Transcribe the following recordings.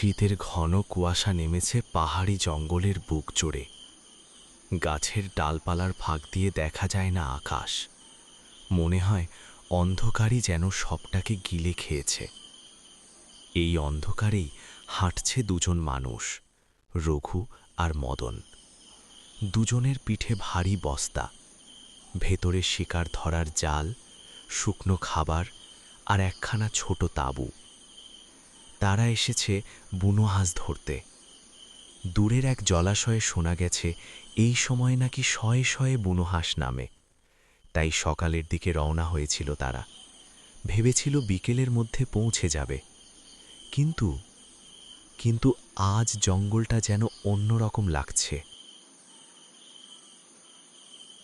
শীতের ঘন কুয়াশা নেমেছে পাহাড়ি জঙ্গলের বুক জুড়ে। গাছের ডালপালার ফাঁক দিয়ে দেখা যায় না আকাশ। মনে হয় অন্ধকারই যেন সবটাকে গিলে খেয়েছে। এই অন্ধকারেই হাঁটছে দুজন মানুষ, রঘু আর মদন। দুজনের পিঠে ভারী বস্তা, ভেতরে শিকার ধরার জাল, শুকনো খাবার আর একখানা ছোট তাঁবু। তারা এসেছে বুনো হাঁস ধরতে। দূরের এক জলাশয়ে শোনা গেছে, এই সময় নাকি শয়ে শয়ে বুনো হাঁস নামে। তাই সকালের দিকে রওনা হয়েছিল তারা। ভেবেছিল বিকেলের মধ্যে পৌঁছে যাবে। কিন্তু কিন্তু আজ জঙ্গলটা যেন অন্যরকম লাগছে।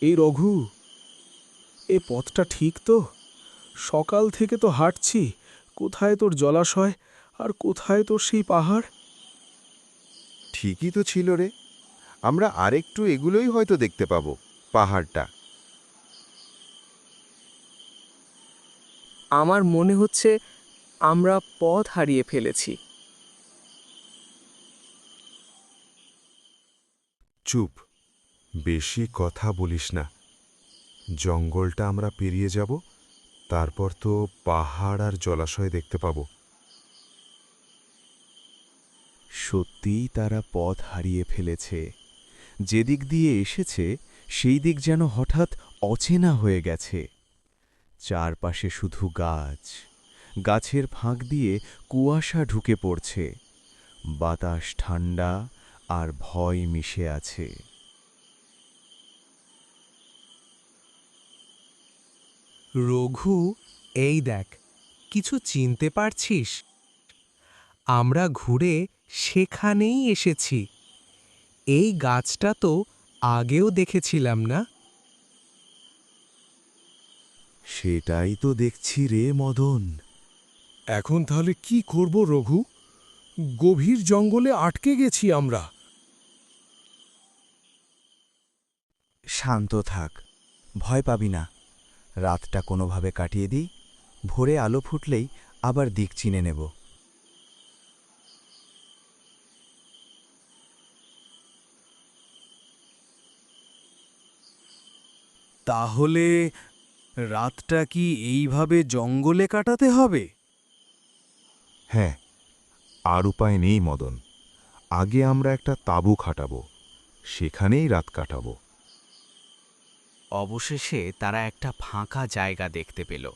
এই রঘু, এ পথটা ঠিক তো? সকাল থেকে তো হাঁটছি, কোথায় তোর জলাশয়? আর কোথায় তোর সেই পাহাড়? ঠিকই তো ছিল রে। আমরা আরেকটু এগুলোই হয়তো দেখতে পাবো পাহাড়টা। আমার মনে হচ্ছে আমরা পথ হারিয়ে ফেলেছি। চুপ। বেশি কথা বলিস না। জঙ্গলটা আমরা পেরিয়ে যাব তারপর তো পাহাড় আর জলাশয় দেখতে পাবো। সত্যিই তারা পথ হারিয়ে ফেলেছে। যেদিক দিয়ে এসেছে, সেই দিক যেন হঠাৎ অচেনা হয়ে গেছে। চারপাশে শুধু গাছ। গাছের ফাঁক দিয়ে কুয়াশা ঢুকে পড়ছে। বাতাস ঠান্ডা আর ভয় মিশে আছে। রঘু, এই দেখ, কিছু চিনতে পারছিস? আমরা ঘুরে সেখানেই এসেছি। এই গাছটা তো আগেও দেখেছিলাম না। সেটাই তো দেখছি রে মদন। এখন তাহলে কি করব রঘু? গভীর জঙ্গলে আটকে গেছি আমরা। শান্ত থাক ভয় পাবি না। রাতটা কোনোভাবে কাটিয়ে দিই ভোরে আলো ফুটলেই আবার দিক চিনে নেব। তাহলে রাতটা কি এইভাবে জঙ্গলে কাটাতে হবে? হ্যাঁ আর উপায় নেই মদন। আগে আমরা একটা তাঁবু খাটাবো সেখানেই রাত কাটাবো। অবশেষে তারা একটা ফাঁকা জায়গা দেখতে পেল।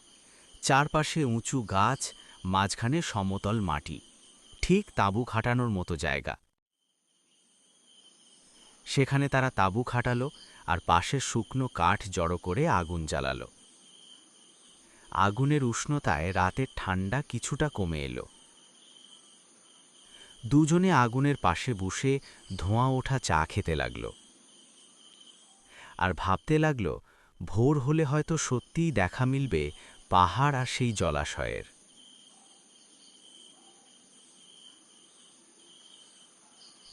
চারপাশে উঁচু গাছ মাঝখানে সমতল মাটি। ঠিক তাঁবু খাটানোর মতো জায়গা। সেখানে তারা তাঁবু খাটালো আর পাশে শুকনো কাঠ জড়ো করে আগুন জ্বালালো। আগুনের উষ্ণতায় রাতের ঠান্ডা কিছুটা কমে এলো। দুজনে আগুনের পাশে বসে ধোঁয়া ওঠা চা খেতে লাগল। আর ভাবতে লাগল, ভোর হলে হয়তো সত্যিই দেখা মিলবে পাহাড় আর সেই জলাশয়ের।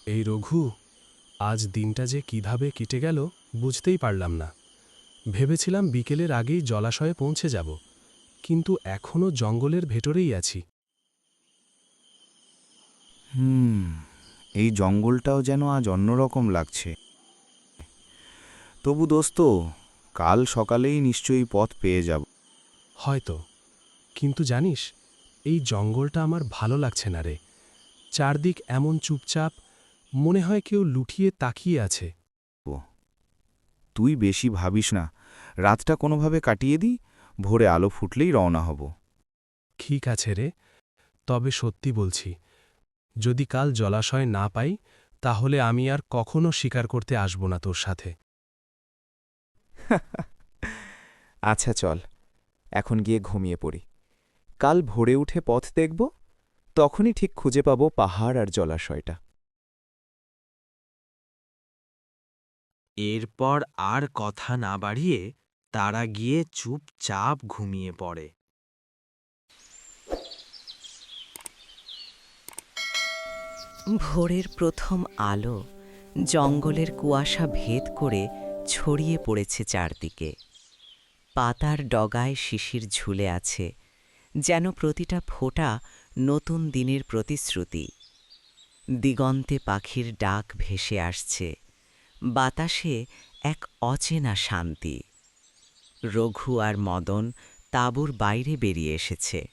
এই রঘু, আজ দিনটা যে কীভাবে কেটে গেল? বুঝতেই পারলাম না। ভেবেছিলাম বিকেলের আগেই জলাশয়ে পৌঁছে যাব কিন্তু এখনও জঙ্গলের ভেতরেই আছি। হুম এই জঙ্গলটাও যেন আজ অন্যরকম লাগছে। তবু দোস্ত কাল সকালেই নিশ্চয়ই পথ পেয়ে যাব। হয়তো কিন্তু জানিস এই জঙ্গলটা আমার ভালো লাগছে না রে। চারদিক এমন চুপচাপ মনে হয় কেউ লুঠিয়ে তাকিয়ে আছে। তুই বেশি ভাবিস না। রাতটা কোনোভাবে কাটিয়ে দিই ভোরে আলো ফুটলেই রওনা হব। ঠিক আছে রে তবে সত্যি বলছি যদি কাল জলাশয় না পাই তাহলে আমি আর কখনো শিকার করতে আসব না তোর সাথে। আচ্ছা চল এখন গিয়ে ঘুমিয়ে পড়ি। কাল ভোরে উঠে পথ দেখব তখনই ঠিক খুঁজে পাব পাহাড় আর জলাশয়টা। এরপর আর কথা না বাড়িয়ে তারা গিয়ে চুপচাপ ঘুমিয়ে পড়ে। ভোরের প্রথম আলো জঙ্গলের কুয়াশা ভেদ করে ছড়িয়ে পড়েছে চারদিকে। পাতার ডগায় শিশির ঝুলে আছে, যেন প্রতিটা ফোঁটা নতুন দিনের প্রতিশ্রুতি। দিগন্তে পাখির ডাক ভেসে আসছে। বাতাসে এক অচেনা শান্তি। রঘু আর মদন তাঁবুর বাইরে বেরিয়ে এসেছে।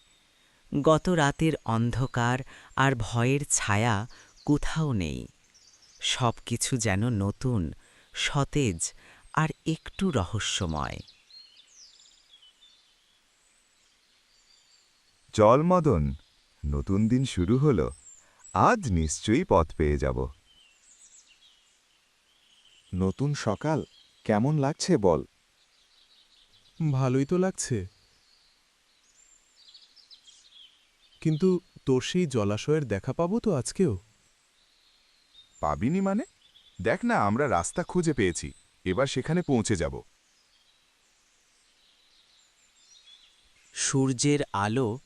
গত রাতের অন্ধকার আর ভয়ের ছায়া কোথাও নেই। সব কিছু যেন নতুন, সতেজ আর একটু রহস্যময়। চল মদন, নতুন দিন শুরু হলো। আজ নিশ্চয়ই পথ পেয়ে যাব। নতুন সকাল কেমন লাগছে বল? ভালোই তো লাগছে। কিন্তু তোর সেই জলাশয়ের দেখা পাবো তো আজকেও? পাবিনি মানে? দেখ না আমরা রাস্তা খুঁজে পেয়েছি এবার সেখানে পৌঁছে যাব। সূর্যের আলো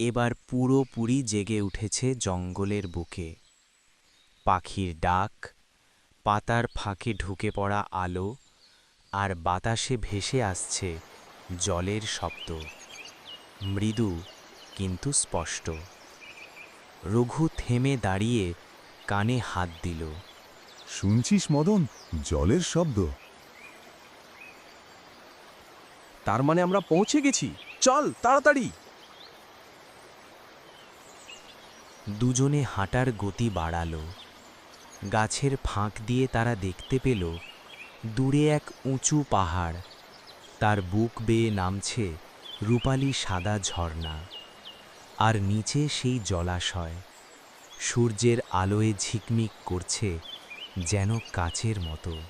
এবার পুরোপুরি জেগে উঠেছে জঙ্গলের বুকে। পাখির ডাক পাতার ফাঁকে ঢুকে পড়া আলো আর বাতাসে ভেসে আসছে জলের শব্দ। মৃদু কিন্তু স্পষ্ট। রঘু থেমে দাঁড়িয়ে কানে হাত দিল। শুনছিস মদন? জলের শব্দ। তার মানে আমরা পৌঁছে গেছি। চল তাড়াতাড়ি। দুজনে হাঁটার গতি বাড়ালো। গাছের ফাঁক দিয়ে তারা দেখতে পেল দূরে এক উঁচু পাহাড়। তার বুক বেয়ে নামছে রূপালি সাদা ঝর্ণা। আর নিচে সেই জলাশয়। সূর্যের আলোয় ঝিকমিক করছে যেন কাচের মতো।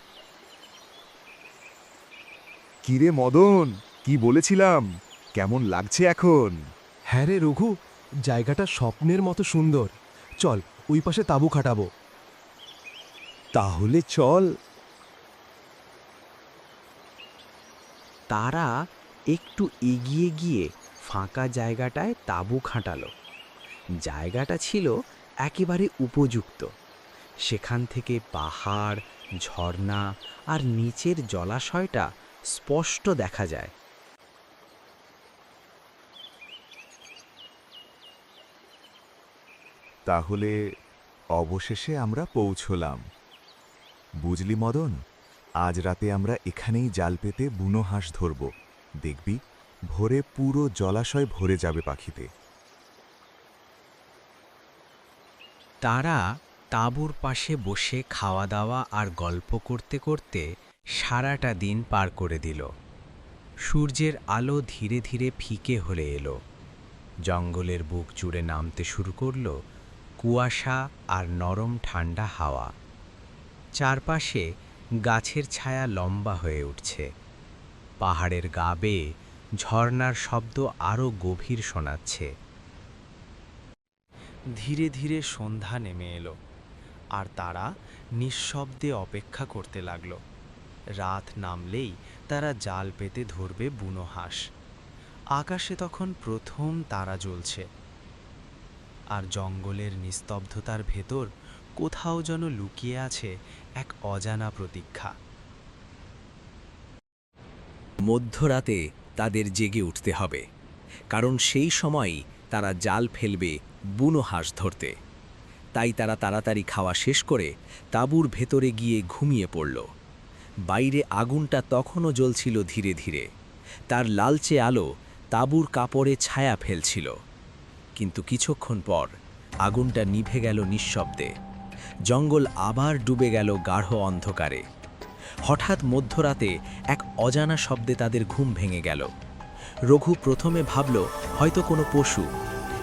কিরে মদন কি বলেছিলাম? কেমন লাগছে এখন? হ্যাঁ রে রঘু জায়গাটা স্বপ্নের মতো সুন্দর। চল ওই পাশে তাঁবু খাটাবো। তাহলে চল। তারা একটু এগিয়ে গিয়ে ফাঁকা জায়গাটায় তাঁবু খাটালো। জায়গাটা ছিল একেবারে উপযুক্ত। সেখান থেকে পাহাড় ঝর্ণা আর নিচের জলাশয়টা স্পষ্ট দেখা যায়। তাহলে অবশেষে আমরা পৌঁছলাম। বুঝলি মদন, আজ রাতে আমরা এখানেই জাল পেতে বুনো হাঁস ধরব। দেখবি, ভোরে পুরো জলাশয় ভরে যাবে পাখিতে। তারা তাঁবুর পাশে বসে খাওয়া দাওয়া আর গল্প করতে করতে সারাটা দিন পার করে দিল। সূর্যের আলো ধীরে ধীরে ফিকে হলে এলো। জঙ্গলের বুক জুড়ে নামতে শুরু করল কুয়াশা আর নরম ঠান্ডা হাওয়া। চারপাশে গাছের ছায়া লম্বা হয়ে উঠছে। পাহাড়ের গা বেয়ে ঝর্নার শব্দ আরও গভীর শোনাচ্ছে। ধীরে ধীরে সন্ধ্যা নেমে এলো, আর তারা নিঃশব্দে অপেক্ষা করতে লাগল। রাত নামলেই তারা জাল পেতে ধরবে বুনো হাঁস। আকাশে তখন প্রথম তারা জ্বলছে। আর জঙ্গলের নিস্তব্ধতার ভেতর কোথাও যেন লুকিয়ে আছে এক অজানা প্রতীক্ষা। মধ্যরাতে তাদের জেগে উঠতে হবে, কারণ সেই সময়ই তারা জাল ফেলবে বুনো হাঁস ধরতে। তাই তারা তাড়াতাড়ি খাওয়া শেষ করে তাঁবুর ভেতরে গিয়ে ঘুমিয়ে পড়ল। বাইরে আগুনটা তখনও জ্বলছিল ধীরে ধীরে। তার লালচে আলো তাঁবুর কাপড়ে ছায়া ফেলছিল। কিন্তু কিছুক্ষণ পর আগুনটা নিভে গেল নিঃশব্দে। জঙ্গল আবার ডুবে গেল গাঢ় অন্ধকারে। হঠাৎ মধ্যরাতে এক অজানা শব্দে তাদের ঘুম ভেঙে গেল। রঘু প্রথমে ভাবল, হয়তো কোনো পশু।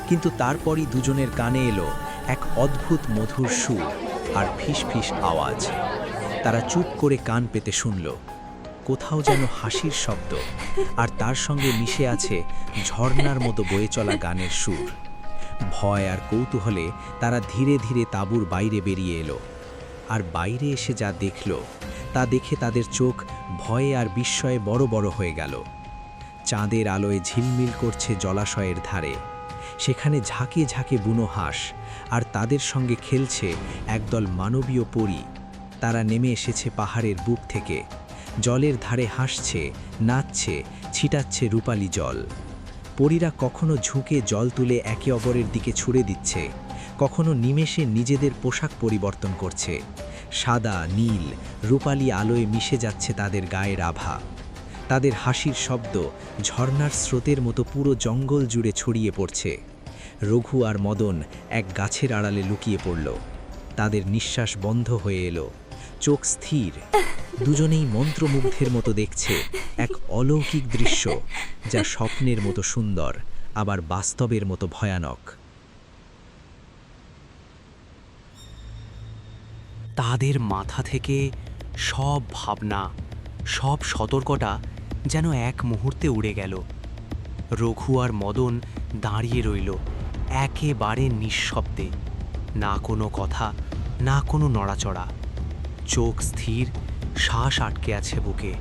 কিন্তু তারপরই দুজনের কানে এলো এক অদ্ভুত মধুর সুর আর ফিস আওয়াজ। তারা চুপ করে কান পেতে শুনল। কোথাও যেন হাসির শব্দ, আর তার সঙ্গে মিশে আছে ঝর্নার মতো বয়ে চলা গানের সুর। ভয় আর কৌতূহলে তারা ধীরে ধীরে তাঁবুর বাইরে বেরিয়ে এলো। আর বাইরে এসে যা দেখল, তা দেখে তাদের চোখ ভয়ে আর বিস্ময়ে বড় বড় হয়ে গেল। চাঁদের আলোয় ঝিলমিল করছে জলাশয়ের ধারে। সেখানে ঝাঁকে ঝাঁকে বুনো হাঁস আর তাদের সঙ্গে খেলছে একদল মানবীয় পরী। তারা নেমে এসেছে পাহাড়ের বুক থেকে। জলের ধারে হাসছে, নাচছে, ছিটাচ্ছে রূপালি জল। পরীরা কখনো ঝুঁকে জল তুলে একে অপরের দিকে ছুড়ে দিচ্ছে, কখনো নিমেষে নিজেদের পোশাক পরিবর্তন করছে। সাদা, নীল, রূপালী আলোয় মিশে যাচ্ছে তাদের গায়ের আভা। তাদের হাসির শব্দ ঝর্ণার স্রোতের মতো পুরো জঙ্গল জুড়ে ছড়িয়ে পড়ছে। রঘু আর মদন এক গাছের আড়ালে লুকিয়ে পড়ল। তাদের নিঃশ্বাস বন্ধ হয়ে এলো। চোখ স্থির। দুজনেই মন্ত্রমুগ্ধের মতো দেখছে এক অলৌকিক দৃশ্য যা স্বপ্নের মতো সুন্দর, আবার বাস্তবের মতো ভয়ানক। তাদের মাথা থেকে সব ভাবনা, সব সতর্কটা যেন এক মুহূর্তে উড়ে গেল। রঘু আর মদন দাঁড়িয়ে রইল একেবারে নিঃশব্দে। না কোনো কথা, না কোনো নড়াচড়া। চোখ স্থির, শ্বাস আটকে আছে বুকে।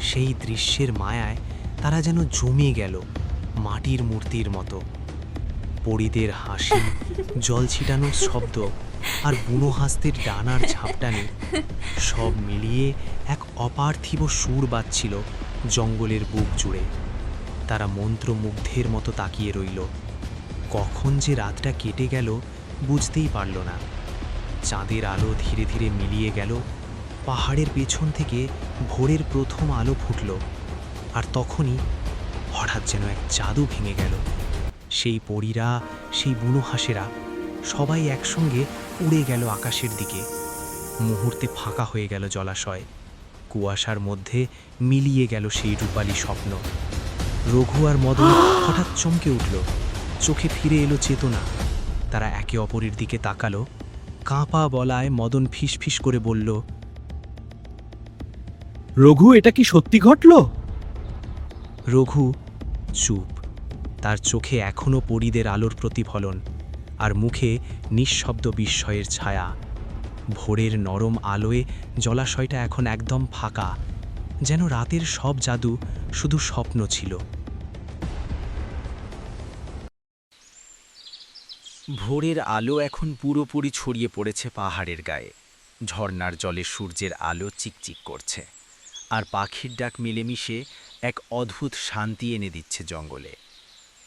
সেই দৃশ্যের মায়ায় তারা যেন জমে গেল মাটির মূর্তির মতো। পরিদের হাসি, জল ছিটানোর শব্দ আর বুনো হাসতের ডানার ঝাপটানি সব মিলিয়ে এক অপার্থিব সুর বাজছিল জঙ্গলের বুক জুড়ে। তারা মন্ত্রমুগ্ধের মতো তাকিয়ে রইল। কখন যে রাতটা কেটে গেল বুঝতেই পারল না। চাঁদের আলো ধীরে ধীরে মিলিয়ে গেল। পাহাড়ের পেছন থেকে ভোরের প্রথম আলো ফুটল। আর তখনই হঠাৎ যেন এক জাদু ভেঙে গেল। সেই পরীরা সেই বুনো হাঁসেরা সবাই একসঙ্গে উড়ে গেল আকাশের দিকে। মুহূর্তে ফাঁকা হয়ে গেল জলাশয়। কুয়াশার মধ্যে মিলিয়ে গেল সেই রূপালী স্বপ্ন। রঘু আর মদন হঠাৎ চমকে উঠল। চোখে ফিরে এলো চেতনা। তারা একে অপরের দিকে তাকালো। কাঁপা বলায় মদন ফিসফিস করে বলল রঘু এটা কি সত্যি ঘটল? রঘু চুপ। তার চোখে এখনও পরিদের আলোর প্রতিফলন আর মুখে নিঃশব্দ বিস্ময়ের ছায়া। ভোরের নরম আলোয় জলাশয়টা এখন একদম ফাঁকা যেন রাতের সব জাদু শুধু স্বপ্ন ছিল। ভোরের আলো এখন পুরোপুরি ছড়িয়ে পড়েছে পাহাড়ের গায়ে। ঝর্নার জলে সূর্যের আলো চিকচিক করছে। আর পাখির ডাক মিলেমিশে এক অদ্ভুত শান্তি এনে দিচ্ছে জঙ্গলে।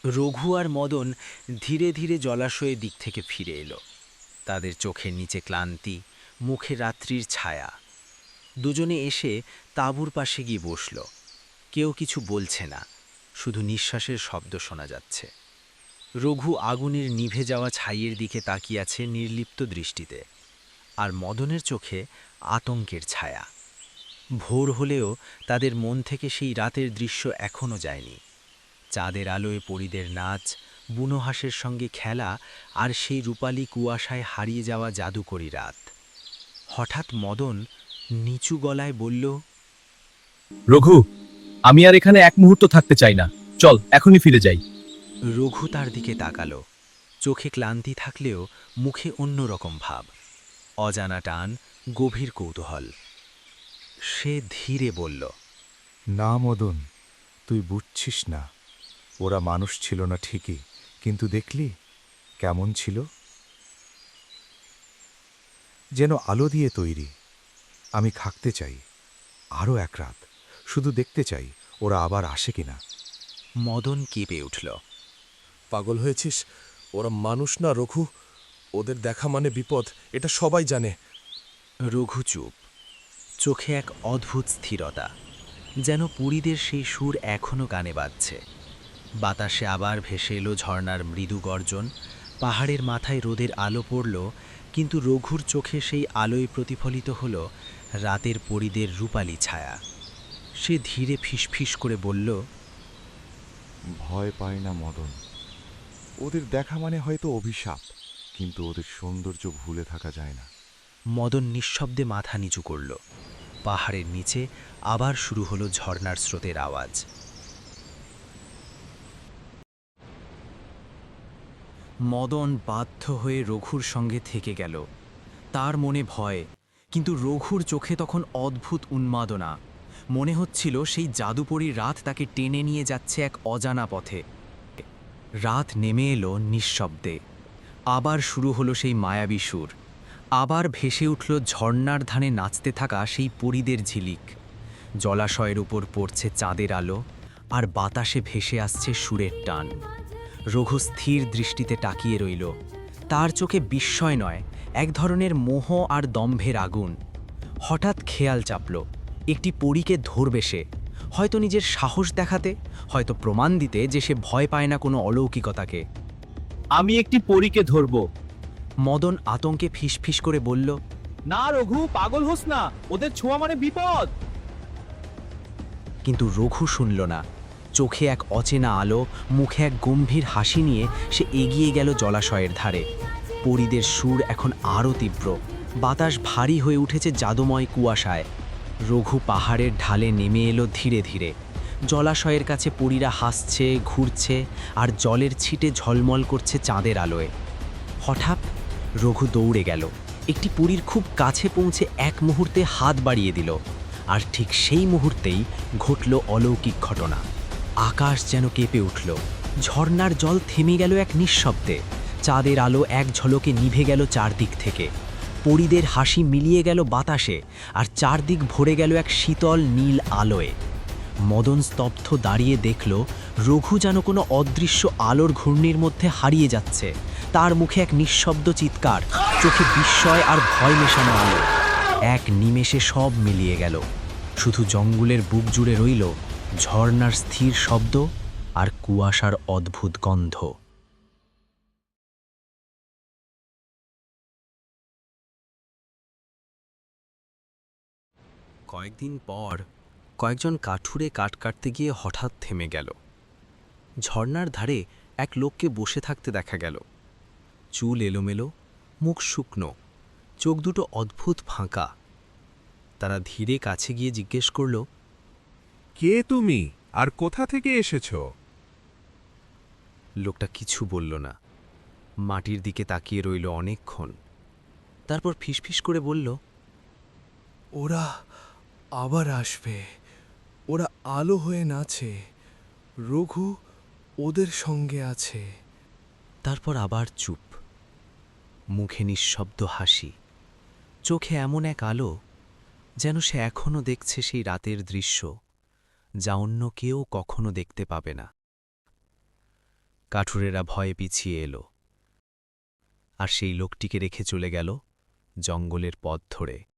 রঘু আর মদন ধীরে ধীরে জলাশয়ের দিক থেকে ফিরে এলো। তাদের চোখের নিচে ক্লান্তি, মুখে রাত্রির ছায়া। দুজনে এসে তাঁবুর পাশে গিয়ে বসল। কেউ কিছু বলছে না, শুধু নিঃশ্বাসের শব্দ শোনা যাচ্ছে। রঘু আগুনের নিভে যাওয়া ছাইয়ের দিকে তাকিয়ে আছে নির্লিপ্ত দৃষ্টিতে, আর মদনের চোখে আতঙ্কের ছায়া। ভোর হলেও তাদের মন থেকে সেই রাতের দৃশ্য এখনও যায়নি। চাঁদের আলোয় পরিদের নাচ, বুনো হাঁসের সঙ্গে খেলা, আর সেই রূপালী কুয়াশায় হারিয়ে যাওয়া জাদুকরি রাত। হঠাৎ মদন নিচু গলায় বলল, রঘু, আমি আর এখানে এক মুহূর্ত থাকতে চাই না। চল, এখনই ফিরে যাই। রঘু তার দিকে তাকালো। চোখে ক্লান্তি থাকলেও মুখে অন্যরকম ভাব। অজানা টান গভীর কৌতূহল। সে ধীরে বলল না মদন তুই বুঝছিস না। ওরা মানুষ ছিল না ঠিকই কিন্তু দেখলি কেমন ছিল? যেন আলো দিয়ে তৈরি। আমি থাকতে চাই আরও এক রাত। শুধু দেখতে চাই ওরা আবার আসে কিনা। মদন কেঁপে উঠল। পাগল হয়েছিস? ওরা মানুষ না রঘু? ওদের দেখা মানে বিপদ এটা সবাই জানে। রঘু চুপ। চোখে এক অদ্ভুত স্থিরতা যেন পুরীদের সেই সুর এখনও গানে বাজছে। বাতাসে আবার ভেসে এলো ঝর্নার মৃদু গর্জন পাহাড়ের মাথায় রোদের আলো পড়ল কিন্তু রঘুর চোখে সেই আলোয় প্রতিফলিত হল রাতের পরিদের রূপালী ছায়া। সে ধীরে ফিসফিস করে বলল ভয় পায় না মদন। ওদের দেখা মানে হয়তো অভিশাপ, কিন্তু ওদের সৌন্দর্য ভুলে থাকা যায় না। মদন নিঃশব্দে মাথা নিচু করল। পাহাড়ের নিচে আবার শুরু হলো ঝর্নার স্রোতের আওয়াজ। মদন বাধ্য হয়ে রঘুর সঙ্গে থেকে গেল। তার মনে ভয়, কিন্তু রঘুর চোখে তখন অদ্ভুত উন্মাদনা। মনে হচ্ছিল সেই জাদুপরীর রাত তাকে টেনে নিয়ে যাচ্ছে এক অজানা পথে। রাত নেমে এলো নিঃশব্দে। আবার শুরু হলো সেই মায়াবী সুর। আবার ভেসে উঠল ঝর্ণার ধানে নাচতে থাকা সেই পরিদের ঝিলিক। জলাশয়ের উপর পড়ছে চাঁদের আলো, আর বাতাসে ভেসে আসছে সুরের টান। রঘু স্থির দৃষ্টিতে তাকিয়ে রইল। তার চোখে বিস্ময় নয়, এক ধরনের মোহ আর দম্ভের আগুন। হঠাৎ খেয়াল চাপল, একটি পরীকে ধরবে সে। হয়তো নিজের সাহস দেখাতে হয়তো প্রমাণ দিতে যে সে ভয় পায় না কোনো অলৌকিকতাকে। আমি একটি পরীকে ধরব। মদন আতঙ্কে ফিসফিস করে বলল না রঘু পাগল হোস না ওদের ছোঁয়া মানে বিপদ। কিন্তু রঘু শুনল না। চোখে এক অচেনা আলো মুখে এক গম্ভীর হাসি নিয়ে সে এগিয়ে গেল জলাশয়ের ধারে। পরিদের সুর এখন আরও তীব্র। বাতাস ভারী হয়ে উঠেছে জাদুময় কুয়াশায়। রঘু পাহাড়ের ঢালে নেমে এলো ধীরে ধীরে। জলাশয়ের কাছে পরীরা হাসছে, ঘুরছে আর জলের ছিটে ঝলমল করছে চাঁদের আলোয়। হঠাৎ রঘু দৌড়ে গেল। একটি পুরীর খুব কাছে পৌঁছে এক মুহূর্তে হাত বাড়িয়ে দিল আর ঠিক সেই মুহূর্তেই ঘটল অলৌকিক ঘটনা। আকাশ যেন কেঁপে উঠল। ঝর্নার জল থেমে গেল এক নিঃশব্দে। চাঁদের আলো এক ঝলকে নিভে গেল চারদিক থেকে। পরিদের হাসি মিলিয়ে গেল বাতাসে আর চারদিক ভরে গেল এক শীতল নীল আলোয়। মদন স্তব্ধ দাঁড়িয়ে দেখল, রঘু যেন কোনো অদৃশ্য আলোর ঘূর্ণির মধ্যে হারিয়ে যাচ্ছে। তার মুখে এক নিঃশব্দ চিৎকার, চোখে বিস্ময় আর ভয় মেশানো আলো। এক নিমেষে সব মিলিয়ে গেল। শুধু জঙ্গলের বুক জুড়ে রইল ঝর্নার স্থির শব্দ আর কুয়াশার অদ্ভুত গন্ধ। কয়েকদিন পর কয়েকজন কাঠুরে কাঠ কাটতে গিয়ে হঠাৎ থেমে গেল। ঝর্ণার ধারে এক লোককে বসে থাকতে দেখা গেল। চুল এলোমেলো মুখ শুকনো চোখ দুটো অদ্ভুত ফাঁকা। তারা ধীরে কাছে গিয়ে জিজ্ঞেস করল কে তুমি? আর কোথা থেকে এসেছ? লোকটা কিছু বলল না। মাটির দিকে তাকিয়ে রইল অনেকক্ষণ। তারপর ফিসফিস করে বলল ওরা আবার আসবে। ওরা আলো হয়ে নাচে। রঘু ওদের সঙ্গে আছে। তারপর আবার চুপ। মুখে নিঃশব্দ হাসি। চোখে এমন এক আলো যেন সে এখনও দেখছে সেই রাতের দৃশ্য, যা অন্য কেউ কখনো দেখতে পাবে না। কাঠুরেরা ভয়ে পিছিয়ে এলো। আর সেই লোকটিকে রেখে চলে গেল জঙ্গলের পথ ধরে।